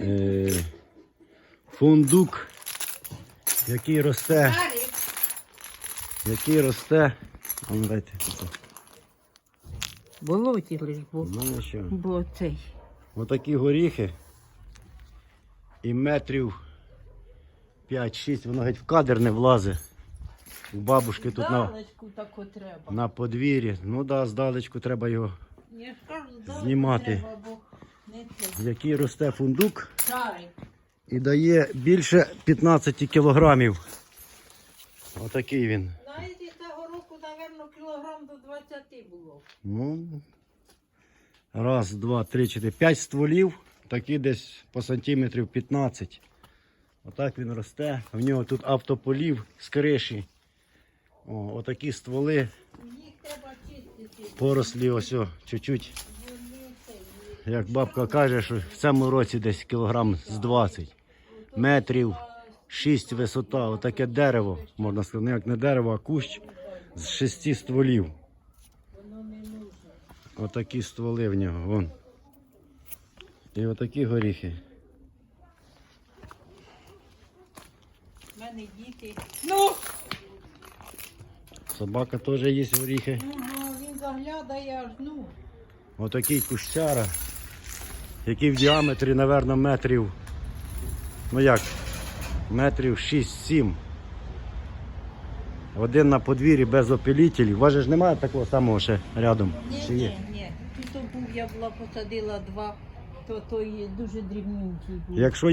е, фундук, який росте, який росте. А ну дайте. Болоті лиш, бо, Ну нічого. бо цей. Отакі горіхи. І метрів 5-6, воно геть в кадр не влазить. У бабушки тут на, треба. на подвір'ї. Ну да, здалечку треба його. Я ж кажу, далечку Знімати. треба, бо цей. Який росте фундук і дає більше 15 кілограмів. Отакий він. Знаєте, того року, напевно, кілограм до 20 було. Ну, раз, два, три, чотири, п'ять стволів, такі десь по сантиметрів 15. Отак він росте. В нього тут автополів з криші. О, отакі стволи, порослі ось чуть-чуть. Як бабка каже, що в цьому році десь кілограм з 20 метрів, 6 висота. Отаке дерево, можна сказати, як не дерево, а кущ з шести стволів. Воно не нужно. Отакі стволи в нього, вон. І отакі горіхи. У мене діти. Ну! Собака теж є горіхи. Ага, він заглядає аж, ну. Отакий кущара, який в діаметрі, напевно, метрів. Ну як, метрів 6-7. Один на подвір'ї без опилітелів. У вас же ж немає такого самого ще рядом? Ні, Чи є? ні, ні. Тут був, я була посадила два, то той дуже дрібненький був. Якщо є